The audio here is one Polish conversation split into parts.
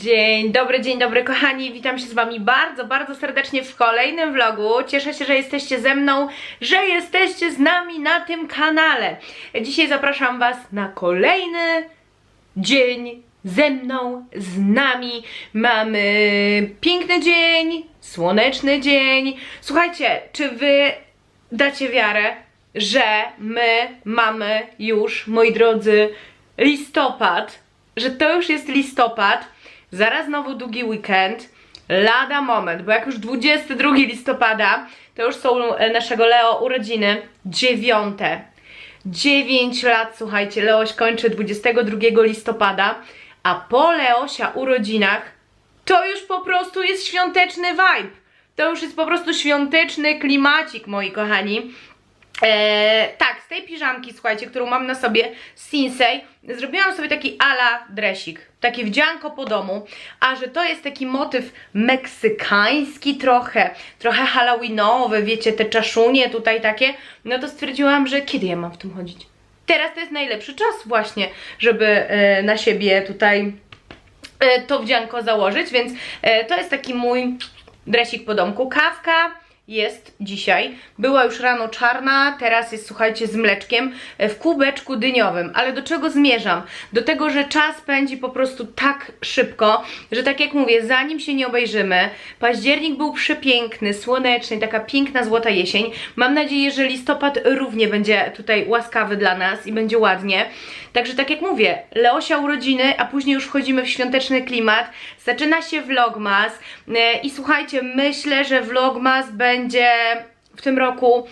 Dzień dobry, dzień dobry kochani, witam się z wami bardzo, bardzo serdecznie w kolejnym vlogu. Cieszę się, że jesteście ze mną, że jesteście z nami na tym kanale. Dzisiaj zapraszam was na kolejny dzień ze mną, z nami. Mamy piękny dzień, słoneczny dzień. Słuchajcie, czy wy dacie wiarę, że my mamy już, moi drodzy, listopad, że to już jest listopad, zaraz znowu długi weekend, lada moment, bo jak już 22 listopada, to już są e, naszego Leo urodziny, dziewiąte. 9 lat, słuchajcie, Leoś kończy 22 listopada, a po Leosia urodzinach to już po prostu jest świąteczny vibe. To już jest po prostu świąteczny klimacik, moi kochani. Eee, tak, z tej piżamki, słuchajcie, którą mam na sobie z Sinsei, zrobiłam sobie taki ala dresik, takie wdzianko po domu, a że to jest taki motyw meksykański trochę, trochę halloweenowy, wiecie, te czaszunie tutaj takie, no to stwierdziłam, że kiedy ja mam w tym chodzić? Teraz to jest najlepszy czas właśnie, żeby e, na siebie tutaj e, to wdzianko założyć, więc e, to jest taki mój dresik po domku. Kawka jest dzisiaj. Była już rano czarna, teraz jest, słuchajcie, z mleczkiem e, w kubeczku dyniowym. Ale do czego zmierzam? Do tego, że czas pędzi po prostu tak szybko, że tak jak mówię, zanim się nie obejrzymy, październik był przepiękny, słoneczny, taka piękna złota jesień. Mam nadzieję, że listopad równie będzie tutaj łaskawy dla nas i będzie ładnie. Także tak jak mówię, Leosia urodziny, a później już wchodzimy w świąteczny klimat. Zaczyna się vlogmas e, i słuchajcie, myślę, że vlogmas będzie w tym roku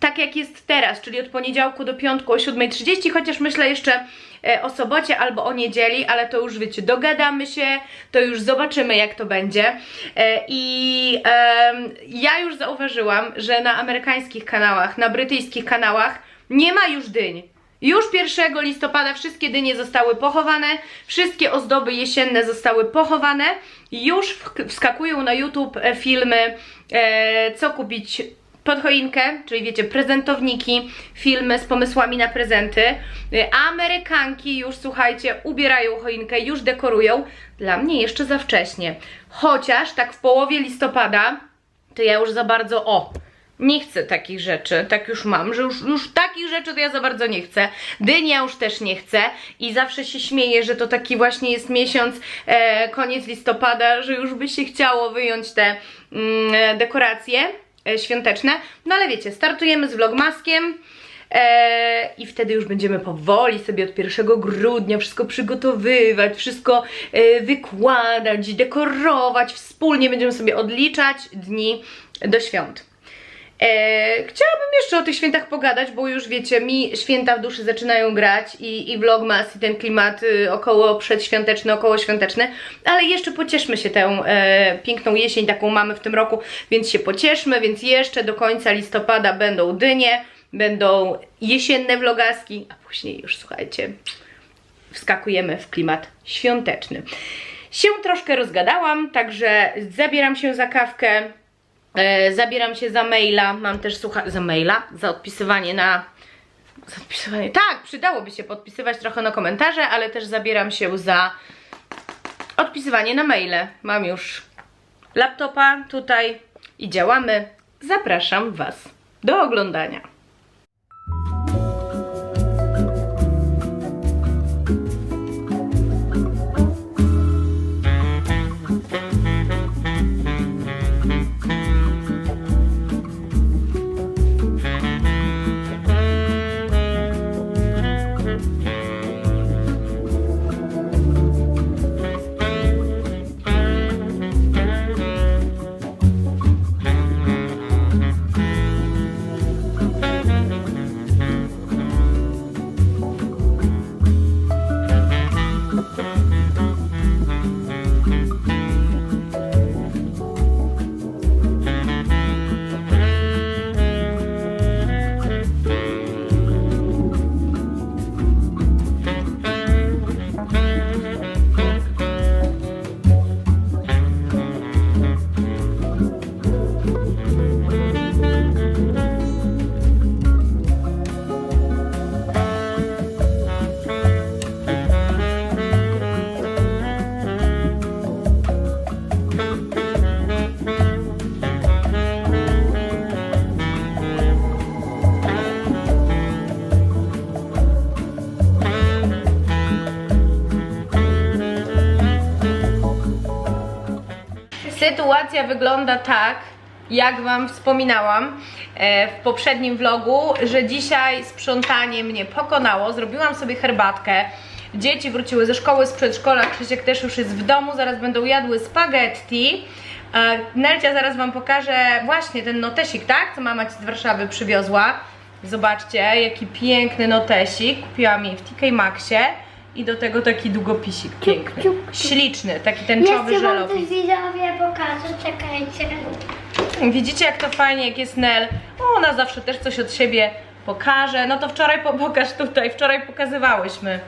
tak jak jest teraz, czyli od poniedziałku do piątku o 7.30, chociaż myślę jeszcze e, o sobocie albo o niedzieli, ale to już wiecie, dogadamy się, to już zobaczymy jak to będzie. E, I em, ja już zauważyłam, że na amerykańskich kanałach, na brytyjskich kanałach nie ma już dyń. Już 1 listopada wszystkie dynie zostały pochowane, wszystkie ozdoby jesienne zostały pochowane. Już wskakują na YouTube e, filmy, e, co kupić pod choinkę, czyli wiecie, prezentowniki, filmy z pomysłami na prezenty. Y, Amerykanki już, słuchajcie, ubierają choinkę, już dekorują. Dla mnie jeszcze za wcześnie. Chociaż tak w połowie listopada, to ja już za bardzo, o, nie chcę takich rzeczy, tak już mam, że już, już takich rzeczy to ja za bardzo nie chcę. Dynia już też nie chcę i zawsze się śmieję, że to taki właśnie jest miesiąc, e, koniec listopada, że już by się chciało wyjąć te mm, e, dekoracje e, świąteczne. No ale wiecie, startujemy z vlogmaskiem. E, I wtedy już będziemy powoli sobie od 1 grudnia wszystko przygotowywać, wszystko e, wykładać, dekorować, wspólnie będziemy sobie odliczać dni do świąt. E, chciałabym jeszcze o tych świętach pogadać, bo już wiecie, mi święta w duszy zaczynają grać i, i vlogmas i ten klimat y, około przedświąteczny, około świąteczny, ale jeszcze pocieszmy się tę e, piękną jesień, taką mamy w tym roku, więc się pocieszmy, więc jeszcze do końca listopada będą dynie, będą jesienne vlogaski, a później już słuchajcie, wskakujemy w klimat świąteczny. Się troszkę rozgadałam, także zabieram się za kawkę. E, zabieram się za maila, mam też słucha za maila, za odpisywanie na za odpisywanie, tak, przydałoby się podpisywać trochę na komentarze, ale też zabieram się za odpisywanie na maile. Mam już laptopa tutaj i działamy. Zapraszam Was do oglądania. Sytuacja wygląda tak, jak Wam wspominałam e, w poprzednim vlogu, że dzisiaj sprzątanie mnie pokonało. Zrobiłam sobie herbatkę. Dzieci wróciły ze szkoły, z przedszkola. Krzysiek też już jest w domu, zaraz będą jadły spaghetti. E, Nelcia zaraz Wam pokaże właśnie ten notesik, tak? Co mama Ci z Warszawy przywiozła. Zobaczcie, jaki piękny notesik. Kupiłam jej w TK Maxie. I do tego taki długopisik piękny. ciup, ciup. Śliczny, taki tęczowy Jeszcze wam żelownik. coś widzowie pokażę, czekajcie. Widzicie jak to fajnie, jak jest Nel. O, Ona zawsze też coś od siebie pokaże. No to wczoraj po- pokaż tutaj, wczoraj pokazywałyśmy,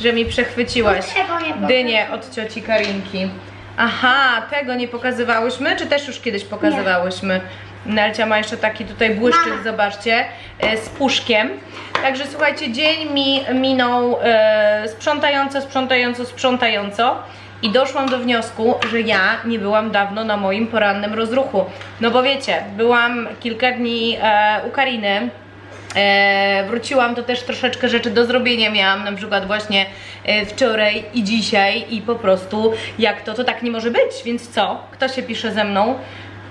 że mi przechwyciłaś Tego nie pokażę. dynię od cioci Karinki. Aha, tego nie pokazywałyśmy, czy też już kiedyś pokazywałyśmy? Nelcia ma jeszcze taki tutaj błyszczyk, Mama. zobaczcie, e, z puszkiem. Także słuchajcie, dzień mi minął e, sprzątająco, sprzątająco, sprzątająco. I doszłam do wniosku, że ja nie byłam dawno na moim porannym rozruchu. No bo wiecie, byłam kilka dni e, u Kariny, E, wróciłam, to też troszeczkę rzeczy do zrobienia miałam, na przykład właśnie e, wczoraj i dzisiaj i po prostu jak to, to tak nie może być, więc co? Kto się pisze ze mną?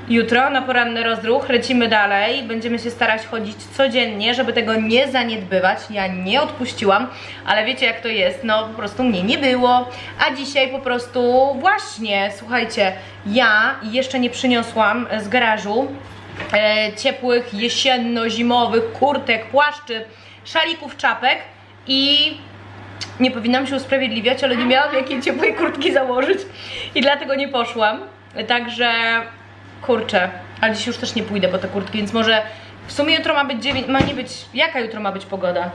Jutro na poranny rozruch lecimy dalej, będziemy się starać chodzić codziennie, żeby tego nie zaniedbywać. Ja nie odpuściłam, ale wiecie jak to jest, no po prostu mnie nie było, a dzisiaj po prostu właśnie, słuchajcie, ja jeszcze nie przyniosłam z garażu e, ciepłych jesienno-zimowych kurtek, płaszczy, szalików, czapek i nie powinnam się usprawiedliwiać, ale nie miałam jakiej ciepłej kurtki założyć i dlatego nie poszłam. Także kurczę, ale dziś już też nie pójdę po te kurtki, więc może w sumie jutro ma być 9, ma nie być, jaka jutro ma być pogoda?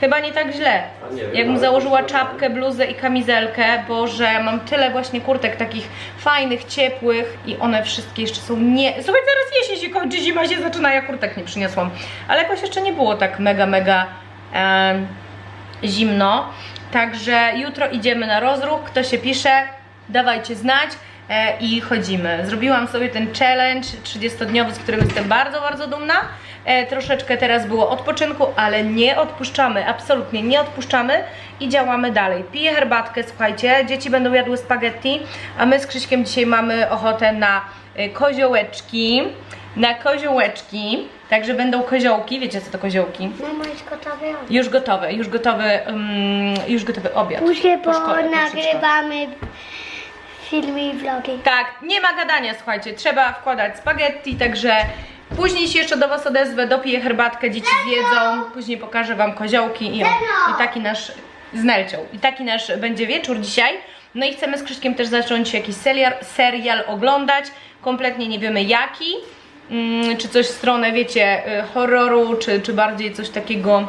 Chyba nie tak źle. Nie Jakbym założyła czapkę, bluzę i kamizelkę, bo że mam tyle właśnie kurtek takich fajnych, ciepłych i one wszystkie jeszcze są nie... Słuchaj, zaraz jesień się kończy, zima się zaczyna, ja kurtek nie przyniosłam. Ale jakoś jeszcze nie było tak mega, mega em, zimno. Także jutro idziemy na rozruch, kto się pisze, dawajcie znać e, i chodzimy. Zrobiłam sobie ten challenge 30-dniowy, z którego jestem bardzo, bardzo dumna. E, troszeczkę teraz było odpoczynku, ale nie odpuszczamy, absolutnie nie odpuszczamy i działamy dalej. Piję herbatkę, słuchajcie, dzieci będą jadły spaghetti, a my z Krzyśkiem dzisiaj mamy ochotę na e, koziołeczki, na koziołeczki, także będą koziołki, wiecie co to koziołki? Mama jest gotowa. Już gotowy, już gotowy, um, już gotowy obiad. Później po szkole, po przedszkolu. nagrywamy filmy i vlogi. Tak, nie ma gadania, słuchajcie, trzeba wkładać spaghetti, także później się jeszcze do Was odezwę, dopiję herbatkę, dzieci zjedzą, później pokażę Wam koziołki i, o, i taki nasz, z Nelcią, i taki nasz będzie wieczór dzisiaj. No i chcemy z Krzyśkiem też zacząć jakiś serial, serial oglądać, kompletnie nie wiemy jaki, mm, czy coś w stronę, wiecie, y, horroru, czy, czy bardziej coś takiego,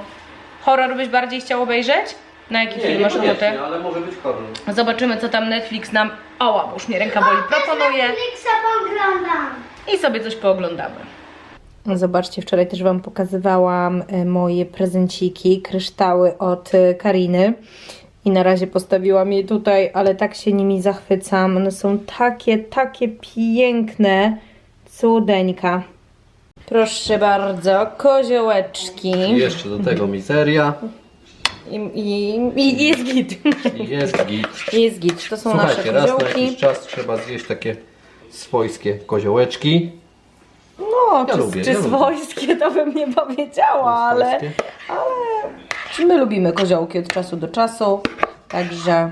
horror byś bardziej chciał obejrzeć? Na jaki Nie, film masz ochotę? ale może być horror. Zobaczymy, co tam Netflix nam. Oła, bo już mnie ręka boli. Proponuje Netflixa poglądam. i sobie coś pooglądamy. Zobaczcie, wczoraj też Wam pokazywałam e, moje prezenciki, kryształy od e, Kariny. I na razie postawiłam je tutaj, ale tak się nimi zachwycam. One są takie, takie piękne. Cudeńka. Proszę bardzo, koziołeczki. I jeszcze do tego mizeria. I, i, i jest git. I jest git. Jest git. To są Słuchajcie, nasze raz na koziołki. jakiś czas trzeba zjeść takie swojskie koziołeczki. No, Ja czy, lubię, czy ja lubię. swojskie to bym nie powiedziała, ale, Swojskie. ale my lubimy koziołki od czasu do czasu, także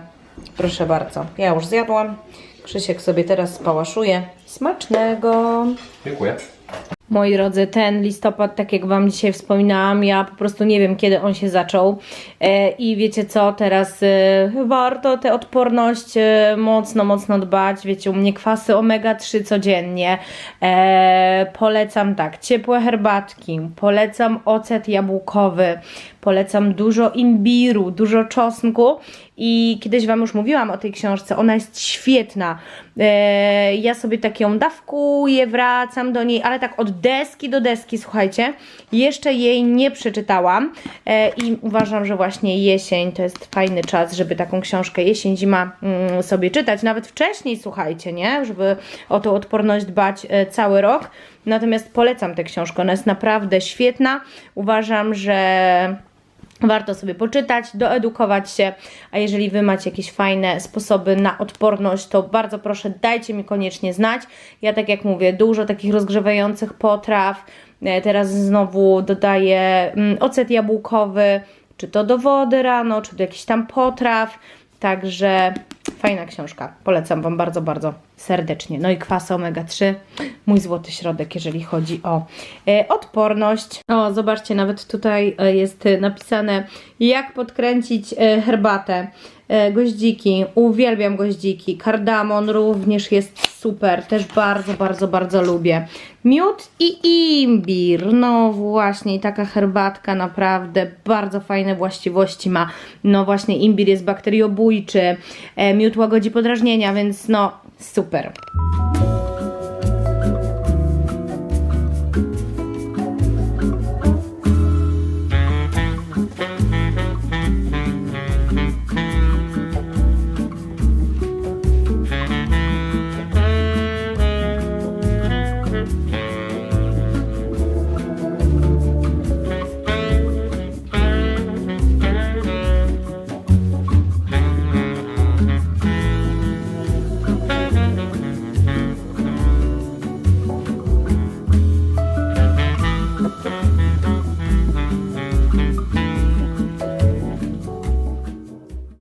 proszę bardzo. Ja już zjadłam, Krzysiek sobie teraz spałaszuje. Smacznego! Dziękuję. Moi drodzy, ten listopad, tak jak Wam dzisiaj wspominałam, ja po prostu nie wiem, kiedy on się zaczął. E, I wiecie co, teraz e, warto tę odporność e, mocno, mocno dbać. Wiecie, u mnie kwasy omega-3 codziennie. Polecam tak, ciepłe herbatki, polecam ocet jabłkowy, polecam dużo imbiru, dużo czosnku. I kiedyś Wam już mówiłam o tej książce, ona jest świetna. E, ja sobie tak ją dawkuję, wracam do niej, ale tak od deski do deski, słuchajcie. Jeszcze jej nie przeczytałam e, i uważam, że właśnie jesień to jest fajny czas, żeby taką książkę jesień, zima mm, sobie czytać. Nawet wcześniej, słuchajcie, nie? Żeby o tą odporność dbać e, cały rok. Natomiast polecam tę książkę, ona jest naprawdę świetna. Uważam, że Warto sobie poczytać, doedukować się, a jeżeli Wy macie jakieś fajne sposoby na odporność, to bardzo proszę dajcie mi koniecznie znać. Ja tak jak mówię, dużo takich rozgrzewających potraw, E, teraz znowu dodaję mm, ocet jabłkowy, czy to do wody rano, czy do jakichś tam potraw, także fajna książka, polecam Wam bardzo, bardzo serdecznie. No i kwasy omega-3, mój złoty środek, jeżeli chodzi o e, odporność. O, zobaczcie, nawet tutaj e, jest napisane, jak podkręcić e, herbatę. E, goździki, uwielbiam goździki. Kardamon również jest super, też bardzo, bardzo, bardzo lubię. Miód i imbir, no właśnie, taka herbatka naprawdę bardzo fajne właściwości ma. No właśnie, imbir jest bakteriobójczy, e, miód łagodzi podrażnienia, więc no super.